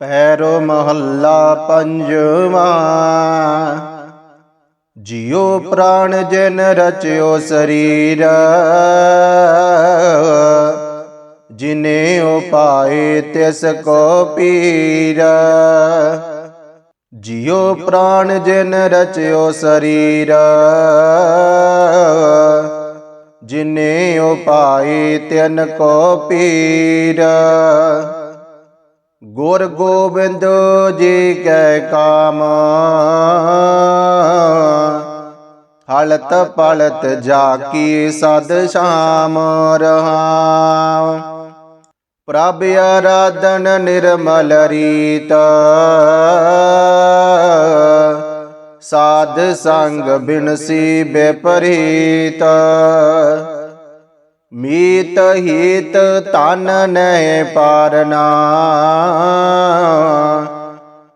ਪੈਰੋ ਮਹੱਲਾ ਪੰਜਵਾ। ਜਿਉ ਪ੍ਰਾਣ ਜਨ ਰਚਿਓ ਸਰੀਰ, ਜਿਨੇ ਉਪਾਏ ਤਿਸ ਕੋ ਪੀਰ। ਜਿਉ ਪ੍ਰਾਣ ਜਨ ਰਚਿਓ ਸਰੀਰ, ਜਿਨੇ ਉਪਾਏ ਤਿਨ ਕੋ ਪੀਰ। ਗੁਰ ਗੋਬਿੰਦ ਜੀ ਕੈ ਕਾਮ। ਹਲਤ ਪਲਤ ਜਾ ਕੀ ਸਦ ਸ਼ਾਮ ਰਹਾ ਪ੍ਰਭ ਆਰਾਧਨ ਨਿਰਮਲ ਰੀਤ। ਸਾਧ ਸੰਗ ਬਿਨਸੀ ਬੇਪਰੀਤ। ਮੀਤ ਹੀਤ ਤਨ ਨਹਿ ਪਾਰਨਾ।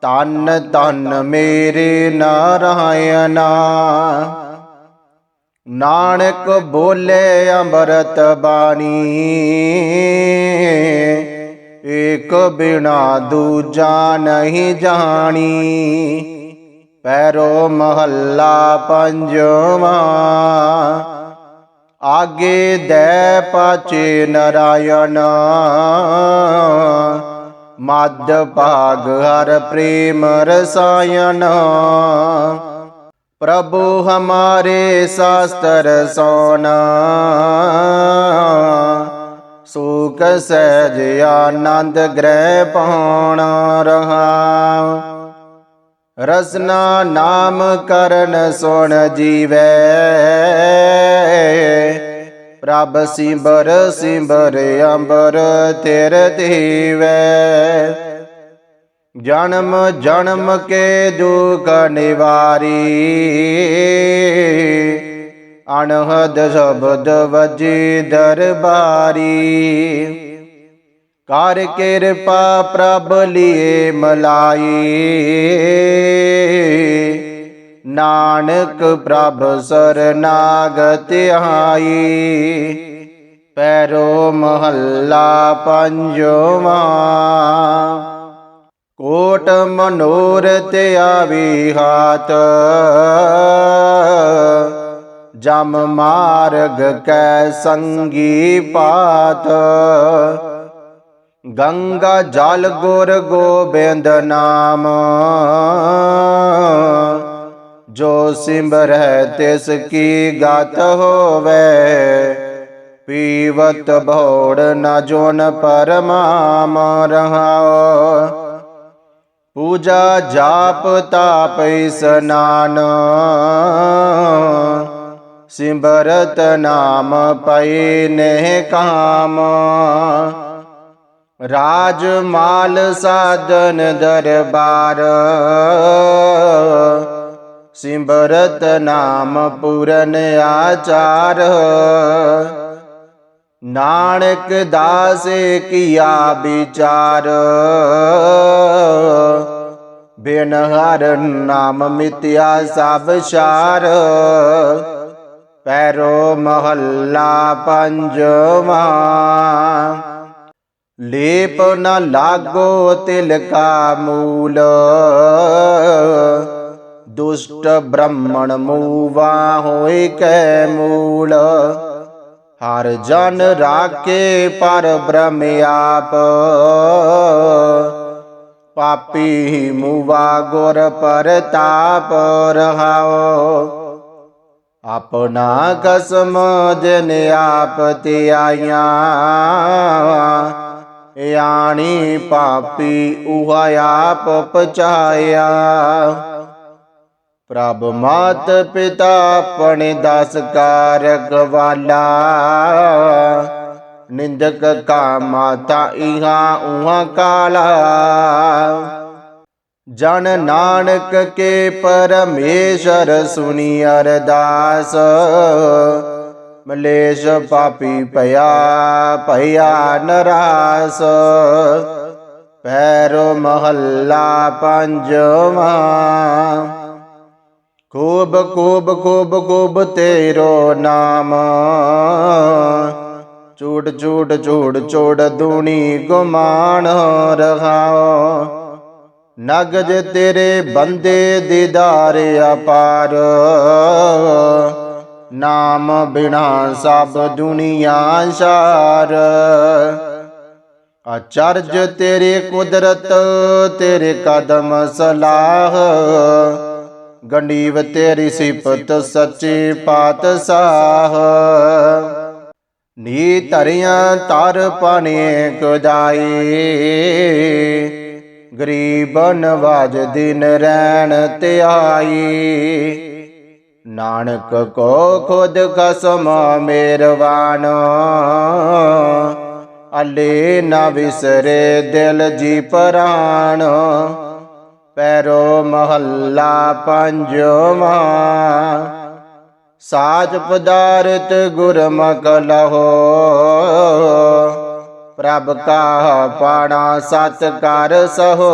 ਤਨ ਤਨ ਮੇਰੇ ਨਾਰਾਇਣਾ। ਨਾਨਕ ਬੋਲੇ ਅੰਮ੍ਰਿਤ ਬਾਣੀ। ਏਕ ਬਿਨਾ ਦੂਜਾ ਨਹੀਂ ਜਾਣੀ। ਪੈਰੋ ਮਹੱਲਾ ਪੰਜਵਾ। ਆਗੇ ਦੇ ਪਾਚੇ ਨਰਾਇਣ। ਮਦ ਭਾਗ ਹਰ ਪ੍ਰੇਮ ਰਸਾਇਣ। ਪ੍ਰਭੂ ਹਮਾਰੇ ਸਾਸਤਰ ਸੋਨਾ ਸੁਖ ਸਹਿਜ ਆਨੰਦ ਗ੍ਰਹਿ ਪਾਉਣ ਰਹਾ। ਰਸਨਾ ਨਾਮ ਕਰਨ ਸੁਣ ਜੀਵੇ। ਪ੍ਰਭ ਸਿੰਬਰ ਸਿੰਬਰ ਅੰਬਰ ਤੇਰ ਦੇਵੈ। ਜਨਮ ਜਨਮ ਕੇ ਦੁਖ ਨਿਵਾਰੀ। ਅਨਹਦ ਸ਼ਬਦ ਵਜੀ ਦਰਬਾਰੀ। ਕਰ ਕਿਰਪਾ ਪ੍ਰਭ ਲੀਏ ਮਲਾਈ। ਨਾਨਕ ਪ੍ਰਭ ਸਰਨਾਗਤ ਆਈ ਪੈਰੋ ਮਹੱਲਾ ਪੰਜਵਾ। ਕੋਟ ਮਨੋਰਥ ਆਵੀ ਹਾਤ ਜਮ ਮਾਰਗ ਕੈ ਸੰਗੀ ਪਾਤ ਗੰਗਾ ਜਲ ਗੁਰ ਗੋਬਿੰਦ ਨਾਮ। ਜੋ ਸਿਮਰੈ ਤਿਸ ਕੀ ਗਤ ਹੋਵੇ। ਪੀਵਤ ਭੋੜ ਨ ਜੋਨ ਪਰਮਾਮ ਰਹਾਓ ਪੂਜਾ ਜਾਪ ਤਾਪ ਇਸਨਾਨ ਸਿਮਰਤ ਨਾਮ ਪਈ ਨਹਿ ਕਾਮ। ਰਾਜ ਮਾਲ ਸਾਧਨ ਦਰਬਾਰ। ਸਿਮਰਤ ਨਾਮ ਪੂਰਨ ਆਚਾਰ। ਨਾਨਕ ਦਾਸ ਕੀਆ ਵਿਚਾਰ। ਬਿਨ ਹਰ ਨਾਮ ਮਿਤਿਆ ਸਭ ਸਾਰ। ਪੈਰੋ ਮਹੱਲਾ ਪੰਜਵਾ। ਲੇਪ ਨ ਲਾਗੋ ਤਿਲ ਕਾ ਮੂਲ। ਦੁਸ਼ਟ ਬ੍ਰਾਹਮਣ ਮੂਵਾ ਹੋਇ ਕੈ ਮੂਲ ਹਰ ਜਨ ਰਾਖੇ ਪਰ ਬ੍ਰਹਮ ਆਪ ਪਾਪੀ ਮੂਵਾ ਗੁਰ ਪਰਤਾਪ ਰਹਾਓ ਆਪਣਾ ਕਸਮ ਜਨ ਆਪ ਤੇ ਆਈਆਂ ਯਾਣੀ ਪਾਪੀ ਉਹਾ ਆਪ ਪਚਾਇਆ ਪ੍ਰਭ ਮਾਤ ਪਿਤਾ ਆਪਣੇ ਦਸ ਕਾਰਕ ਵਾਲਾ। ਨਿੰਦਕ ਕਾ ਮਾਤਾ ਇਹਾ ਉਹਾ ਕਾਲਾ। ਜਨ ਨਾਨਕ ਕੇ ਪਰਮੇਸ਼ਰ ਸੁਣੀ ਅਰਦਾਸ। ਮਲੇਸ਼ ਪਾਪੀ ਭਇਆ ਭਇਆ ਨਰਾਸ। ਪੈਰੋ ਮਹੱਲਾ ਪੰਜਵਾ। ਖੂਬ ਖੂਬ ਖੂਬ ਖੂਬ ਤੇਰੋ ਨਾਮ। ਚੂੜ ਚੂੜ ਚੂੜ ਚੂੜ ਦੂਣੀ ਗੁਮਾਨ ਰਹਾਓ ਨਗਜ ਤੇਰੇ ਬੰਦੇ ਦੀਦਾਰ ਅਪਾਰ। ਨਾਮ ਬਿਨਾ ਸਭ ਦੁਨੀਆ ਸਾਰ। ਅਚਰਜ ਤੇਰੇ ਕੁਦਰਤ, ਤੇਰੇ ਕਦਮ ਸਲਾਹ। ਗੰਡੀਵ ਤੇਰੀ ਸਿਫਤ ਸੱਚੇ ਪਾਤਸ਼ਾਹ ਨੀ ਧਰਿਆ ਤਰ ਪਣੇ ਕੁਦਾਈ ਗਰੀਬ ਨਵਾਜ ਦਿਨ ਰਹਿਣ ਧਿਆਈ ਨਾਨਕ ਕੋ ਖੁਦ ਕਸਮ ਮੇਰਵਾਨ। ਅਲੇ ਨਾ ਵਿਸਰੇ ਦਿਲ ਜੀ ਪ੍ਰਾਣ ਪੈਰੋ ਮਹੱਲਾ ਪੰਜਵਾ। ਸਾਜ ਪਦਾਰਥ ਗੁਰਮੁਖ ਲਹੋ। ਪ੍ਰਭ ਕਾ ਪਾਣਾ ਸਤ ਕਰ ਸਹੋ।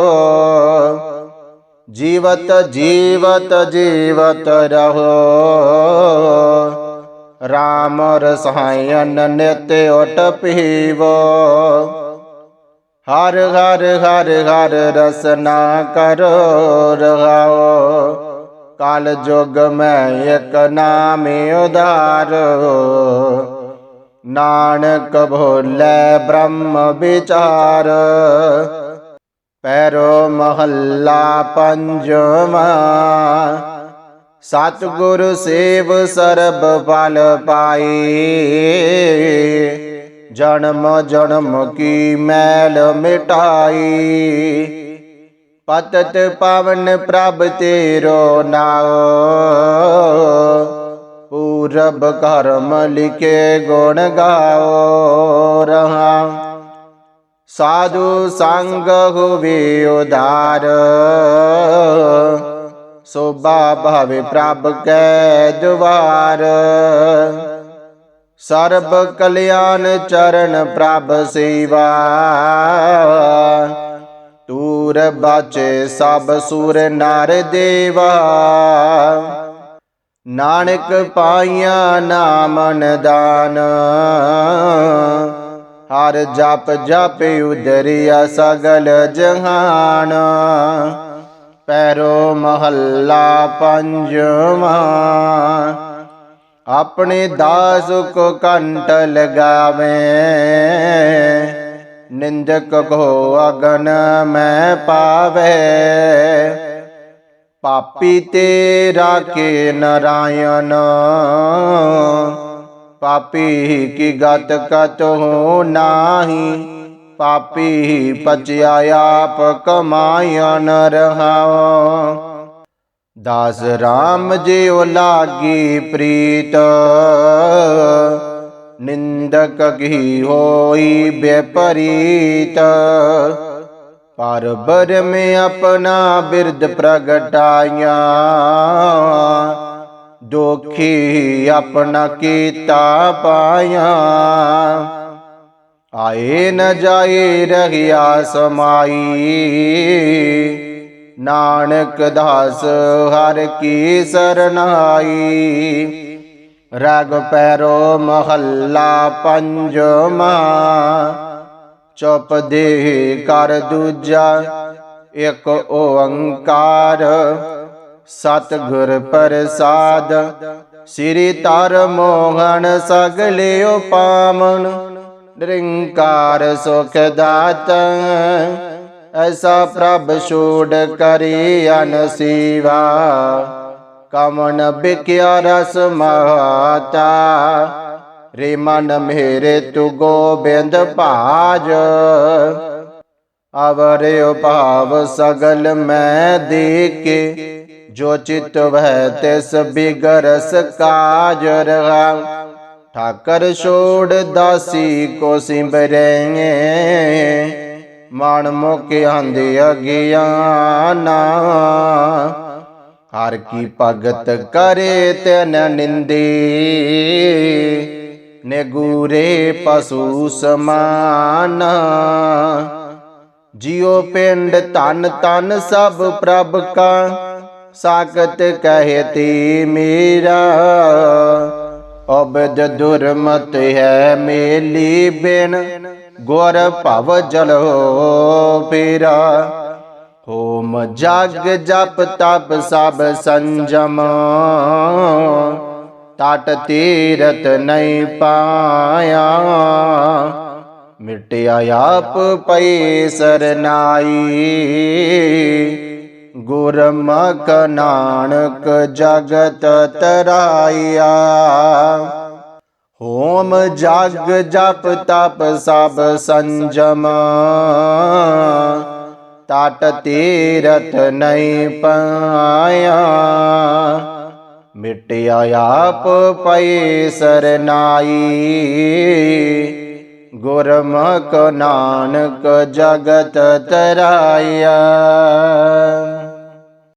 ਜੀਵਤ ਜੀਵਤ ਜੀਵਤ ਰਹੋ। RAM ਰਸਾਇਨ ਨਿਤ ਓਟ ਪੀਵੋ। ਹਰ ਹਰ ਹਰ ਹਰ ਰਸਨਾ ਕਰੋ, ਰਹਾਓ। ਕਾਲ ਜੋਗ ਮੈਂ ਇੱਕ ਨਾਮ ਉਧਾਰ। ਨਾਨਕ ਭੋਲੇ ਬ੍ਰਹਮ ਵਿਚਾਰ। ਪੈਰੋ ਮਹੱਲਾ ਪੰਜਵਾ। ਸਤਿਗੁਰ ਸੇਵ ਸਰਬ ਪਲ ਪਾਈ। ਜਨਮ ਜਨਮ ਕੀ ਮੈਲ ਮਿਟਾਈ। ਪਤਤ ਪਾਵਨ ਪ੍ਰਭ ਤੇਰੋ ਨਾਉ। ਪੂਰਬ ਕਰਮ ਲਿਖੇ ਗੁਣ ਗਾਓ ਰਹਾ। ਸਾਧੂ ਸੰਗ ਹੋਵੇ ਉਦਾਰ। ਸੋਭਾ ਭਾਵੇ ਪ੍ਰਭ ਕੈ ਦੁਆਰ। ਸਰਬ ਕਲਿਆਣ ਚਰਨ ਪ੍ਰਭ ਸੇਵਾ। ਤੂਰ ਬਾਚੇ ਸਭ ਸੂਰ ਨਰ ਦੇਵਾ। ਨਾਨਕ ਪਾਈਆਂ ਨਾਮ ਨਦਾਨ ਹਰ ਜਪ ਜਪ ਉਦਰਿਆ ਸਗਲ ਜਹਾਨ। ਪੈਰੋ ਮਹੱਲਾ ਪੰਜਵਾ। ਆਪਣੇ ਦਾਸ ਕੋ ਕੰਟ ਲਗਾਵੇ। ਨਿੰਦਕ ਕੋ ਅਗਨ ਮੈਂ ਪਾਵੇ। ਪਾਪੀ ਤੇ ਰਾਖੇ ਨਰਾਇਣ। ਪਾਪੀ ਕੀ ਗਤ ਕਤ ਹੋ ਨਾਹੀ। ਪਾਪੀ ਪਚਿਆ ਆਪ ਕਮਾਇਨ ਰਹਾਓ ਦਾਸ RAM ਜਿਉ ਲਾਗੀ ਪ੍ਰੀਤ। ਨਿੰਦਕ ਕੀ ਹੋਈ ਬੇਪਰੀਤ ਪਰ ਬਰ ਮੇ ਆਪਣਾ ਬਿਰਦ ਪ੍ਰਗਟਾਇਆ। ਦੋਖੀ ਆਪਣਾ ਕੀਤਾ ਪਾਇਆ। ਆਏ ਨ ਜਾਏ ਰਹਿਆ ਸਮਾਈ। ਨਾਨਕ ਦਾਸ, ਹਰ ਕੀ ਸਰਨਾਈ। ਰਗ ਪੈਰੋ ਮਹੱਲਾ ਪੰਜਵਾ ਚੁਪ ਦੇ ਕਰ ਦੂਜਾ, ਇੱਕ ਓੰਕਾਰ। ਸਤਿਗੁਰ ਪ੍ਰਸਾਦ, ਸ੍ਰੀ ਤਰ ਮੋਹਨ ਸਗਲੇ ਪਾਵਨ, ਨਿਰੰਕਾਰ ਸੁਖ ਦਾਤ। ਐਸਾ ਪ੍ਰਭ ਛੋੜ ਕਰੀ ਅਨਸੀਵਾ। ਕਮਨ ਬਿਕਿਆ ਰਸ ਮਾਤਾ ਰੇ ਮਨ ਮੇਰੇ ਤੂ ਗੋਬਿੰਦ ਭਾਜ। ਅਵਰਿ ਭਾਵ ਸਗਲ ਮੈਂ ਦੇ ਜੋ ਚਿਤ ਵਹਿ ਤਿਸ ਬਿਗਰਸ ਕਾਜ ਰਹਾ। ਠਾਕਰ ਛੋੜ ਦਾਸੀ ਕੋ ਸਿਮਰੈ ਮਨ ਮੁਖ ਆਂਦੇ ਅਗਿਆਨਾ ਹਰ ਕੀ ਭਗਤ ਕਰੇ ਤਨ ਨਿੰਦੇ। ਨਿਗੂਰੇ ਪਸੂ ਸਮਾਨ। ਜਿਉ ਪਿੰਡ ਤਨ ਤਨ ਸਭ ਪ੍ਰਭ ਕਾ। ਸਾਖਤ ਕਹਤੀ ਮੇਰਾ। ਅਬਦ ਦੁਰਮਤ ਹੈ ਮੇਲੀ ਬਿਨ। ਗੁਰ ਭਵ ਜਲੋ ਪੀਰਾ। ਹੋਮ ਜਗ ਜਪ ਤਪ ਸਭ ਸੰਜਮ। ਟਟ ਤੀਰਤ ਨਹੀਂ ਪਾਇਆ। ਮਿਟਿਆ ਆਪ ਪਈ ਸਰਨਾਈ। ਗੁਰਮੁਖ ਨਾਨਕ ਜਗਤ ਤਰਾਇਆ। ਹੋਮ ਜਗ ਜਪ ਤਪ ਸਭ ਸੰਜਮ। ਟਟ ਤੀਰਥ ਨਹੀਂ ਪਾਇਆ। ਮਿਟਿਆ ਆਪ ਪਈ ਸਰਨਾਈ। ਗੁਰਮੁਖ ਨਾਨਕ ਜਗਤ ਤਰਾਇਆ।